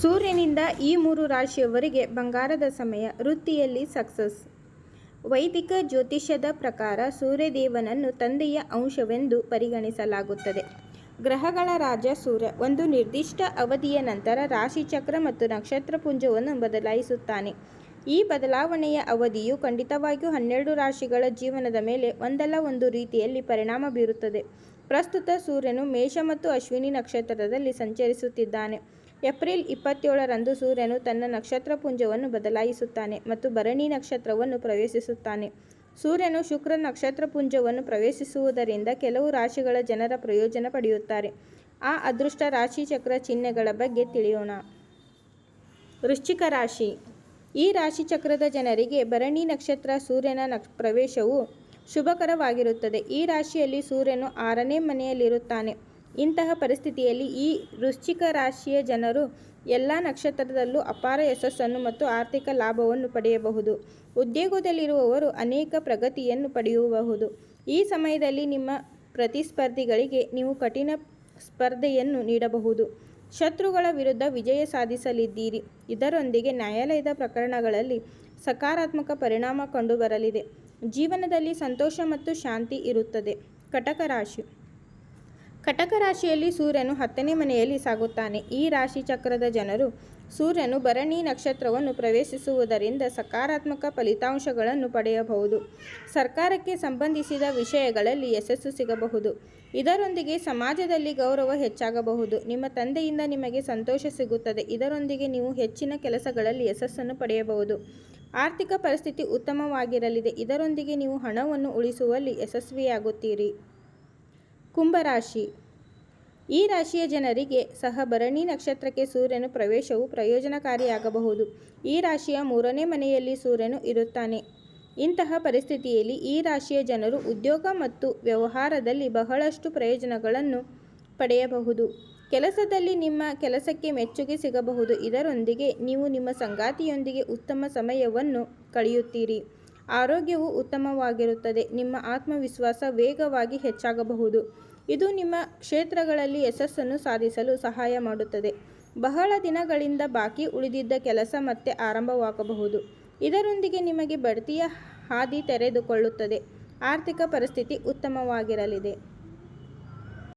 ಸೂರ್ಯನಿಂದ ಈ ಮೂರು ರಾಶಿಯವರಿಗೆ ಬಂಗಾರದ ಸಮಯ ವೃತ್ತಿಯಲ್ಲಿ ಸಕ್ಸಸ್ ವೈದಿಕ ಜ್ಯೋತಿಷ್ಯದ ಪ್ರಕಾರ ಸೂರ್ಯದೇವನನ್ನು ತಂದೆಯ ಅಂಶವೆಂದು ಪರಿಗಣಿಸಲಾಗುತ್ತದೆ. ಗ್ರಹಗಳ ರಾಜ ಸೂರ್ಯ ಒಂದು ನಿರ್ದಿಷ್ಟ ಅವಧಿಯ ನಂತರ ರಾಶಿಚಕ್ರ ಮತ್ತು ನಕ್ಷತ್ರ ಪುಂಜವನ್ನು ಬದಲಾಯಿಸುತ್ತಾನೆ. ಈ ಬದಲಾವಣೆಯ ಅವಧಿಯು ಖಂಡಿತವಾಗಿಯೂ ಹನ್ನೆರಡು ರಾಶಿಗಳ ಜೀವನದ ಮೇಲೆ ಒಂದಲ್ಲ ಒಂದು ರೀತಿಯಲ್ಲಿ ಪರಿಣಾಮ ಬೀರುತ್ತದೆ. ಪ್ರಸ್ತುತ ಸೂರ್ಯನು ಮೇಷ ಮತ್ತು ಅಶ್ವಿನಿ ನಕ್ಷತ್ರದಲ್ಲಿ ಸಂಚರಿಸುತ್ತಿದ್ದಾನೆ. ಏಪ್ರಿಲ್ ಇಪ್ಪತ್ತೇಳರಂದು ಸೂರ್ಯನು ತನ್ನ ನಕ್ಷತ್ರ ಪುಂಜವನ್ನು ಬದಲಾಯಿಸುತ್ತಾನೆ ಮತ್ತು ಭರಣಿ ನಕ್ಷತ್ರವನ್ನು ಪ್ರವೇಶಿಸುತ್ತಾನೆ. ಸೂರ್ಯನು ಶುಕ್ರ ನಕ್ಷತ್ರ ಪುಂಜವನ್ನು ಪ್ರವೇಶಿಸುವುದರಿಂದ ಕೆಲವು ರಾಶಿಗಳ ಜನರ ಪ್ರಯೋಜನ ಪಡೆಯುತ್ತಾರೆ. ಆ ಅದೃಷ್ಟ ರಾಶಿ ಚಕ್ರ ಚಿಹ್ನೆಗಳ ಬಗ್ಗೆ ತಿಳಿಯೋಣ. ವೃಶ್ಚಿಕ ರಾಶಿ. ಈ ರಾಶಿ ಚಕ್ರದ ಜನರಿಗೆ ಭರಣಿ ನಕ್ಷತ್ರ ಸೂರ್ಯನ ಪ್ರವೇಶವು ಶುಭಕರವಾಗಿರುತ್ತದೆ. ಈ ರಾಶಿಯಲ್ಲಿ ಸೂರ್ಯನು ಆರನೇ ಮನೆಯಲ್ಲಿರುತ್ತಾನೆ. ಇಂತಹ ಪರಿಸ್ಥಿತಿಯಲ್ಲಿ ಈ ವೃಶ್ಚಿಕ ರಾಶಿಯ ಜನರು ಎಲ್ಲ ನಕ್ಷತ್ರದಲ್ಲೂ ಅಪಾರ ಯಶಸ್ಸನ್ನು ಮತ್ತು ಆರ್ಥಿಕ ಲಾಭವನ್ನು ಪಡೆಯಬಹುದು. ಉದ್ಯೋಗದಲ್ಲಿರುವವರು ಅನೇಕ ಪ್ರಗತಿಯನ್ನು ಪಡೆಯಬಹುದು. ಈ ಸಮಯದಲ್ಲಿ ನಿಮ್ಮ ಪ್ರತಿಸ್ಪರ್ಧಿಗಳಿಗೆ ನೀವು ಕಠಿಣ ಸ್ಪರ್ಧೆಯನ್ನು ನೀಡಬಹುದು. ಶತ್ರುಗಳ ವಿರುದ್ಧ ವಿಜಯ ಸಾಧಿಸಲಿದ್ದೀರಿ. ಇದರೊಂದಿಗೆ ನ್ಯಾಯಾಲಯದ ಪ್ರಕರಣಗಳಲ್ಲಿ ಸಕಾರಾತ್ಮಕ ಪರಿಣಾಮ ಕಂಡುಬರಲಿದೆ. ಜೀವನದಲ್ಲಿ ಸಂತೋಷ ಮತ್ತು ಶಾಂತಿ ಇರುತ್ತದೆ. ಕಟಕ ರಾಶಿ ಕಟಕ ರಾಶಿಯಲ್ಲಿ ಸೂರ್ಯನು ಹತ್ತನೇ ಮನೆಯಲ್ಲಿ ಸಾಗುತ್ತಾನೆ. ಈ ರಾಶಿ ಚಕ್ರದ ಜನರು ಸೂರ್ಯನು ಭರಣಿ ನಕ್ಷತ್ರವನ್ನು ಪ್ರವೇಶಿಸುವುದರಿಂದ ಸಕಾರಾತ್ಮಕ ಫಲಿತಾಂಶಗಳನ್ನು ಪಡೆಯಬಹುದು. ಸರ್ಕಾರಕ್ಕೆ ಸಂಬಂಧಿಸಿದ ವಿಷಯಗಳಲ್ಲಿ ಯಶಸ್ಸು ಸಿಗಬಹುದು. ಇದರೊಂದಿಗೆ ಸಮಾಜದಲ್ಲಿ ಗೌರವ ಹೆಚ್ಚಾಗಬಹುದು. ನಿಮ್ಮ ತಂದೆಯಿಂದ ನಿಮಗೆ ಸಂತೋಷ ಸಿಗುತ್ತದೆ. ಇದರೊಂದಿಗೆ ನೀವು ಹೆಚ್ಚಿನ ಕೆಲಸಗಳಲ್ಲಿ ಯಶಸ್ಸನ್ನು ಪಡೆಯಬಹುದು. ಆರ್ಥಿಕ ಪರಿಸ್ಥಿತಿ ಉತ್ತಮವಾಗಿರಲಿದೆ. ಇದರೊಂದಿಗೆ ನೀವು ಹಣವನ್ನು ಉಳಿಸುವಲ್ಲಿ ಯಶಸ್ವಿಯಾಗುತ್ತೀರಿ. ಕುಂಭರಾಶಿ. ಈ ರಾಶಿಯ ಜನರಿಗೆ ಸಹ ಭರಣಿ ನಕ್ಷತ್ರಕ್ಕೆ ಸೂರ್ಯನ ಪ್ರವೇಶವು ಪ್ರಯೋಜನಕಾರಿಯಾಗಬಹುದು. ಈ ರಾಶಿಯ ಮೂರನೇ ಮನೆಯಲ್ಲಿ ಸೂರ್ಯನು ಇರುತ್ತಾನೆ. ಇಂತಹ ಪರಿಸ್ಥಿತಿಯಲ್ಲಿ ಈ ರಾಶಿಯ ಜನರು ಉದ್ಯೋಗ ಮತ್ತು ವ್ಯವಹಾರದಲ್ಲಿ ಬಹಳಷ್ಟು ಪ್ರಯೋಜನಗಳನ್ನು ಪಡೆಯಬಹುದು. ಕೆಲಸದಲ್ಲಿ ನಿಮ್ಮ ಕೆಲಸಕ್ಕೆ ಮೆಚ್ಚುಗೆ ಸಿಗಬಹುದು. ಇದರೊಂದಿಗೆ ನೀವು ನಿಮ್ಮ ಸಂಗಾತಿಯೊಂದಿಗೆ ಉತ್ತಮ ಸಮಯವನ್ನು ಕಳೆಯುತ್ತೀರಿ. ಆರೋಗ್ಯವು ಉತ್ತಮವಾಗಿರುತ್ತದೆ. ನಿಮ್ಮ ಆತ್ಮವಿಶ್ವಾಸ ವೇಗವಾಗಿ ಹೆಚ್ಚಾಗಬಹುದು. ಇದು ನಿಮ್ಮ ಕ್ಷೇತ್ರಗಳಲ್ಲಿ ಯಶಸ್ಸನ್ನು ಸಾಧಿಸಲು ಸಹಾಯ ಮಾಡುತ್ತದೆ. ಬಹಳ ದಿನಗಳಿಂದ ಬಾಕಿ ಉಳಿದಿದ್ದ ಕೆಲಸ ಮತ್ತೆ ಆರಂಭವಾಗಬಹುದು. ಇದರೊಂದಿಗೆ ನಿಮಗೆ ಬಡ್ತಿಯ ಹಾದಿ ತೆರೆದುಕೊಳ್ಳುತ್ತದೆ. ಆರ್ಥಿಕ ಪರಿಸ್ಥಿತಿ ಉತ್ತಮವಾಗಿರಲಿದೆ.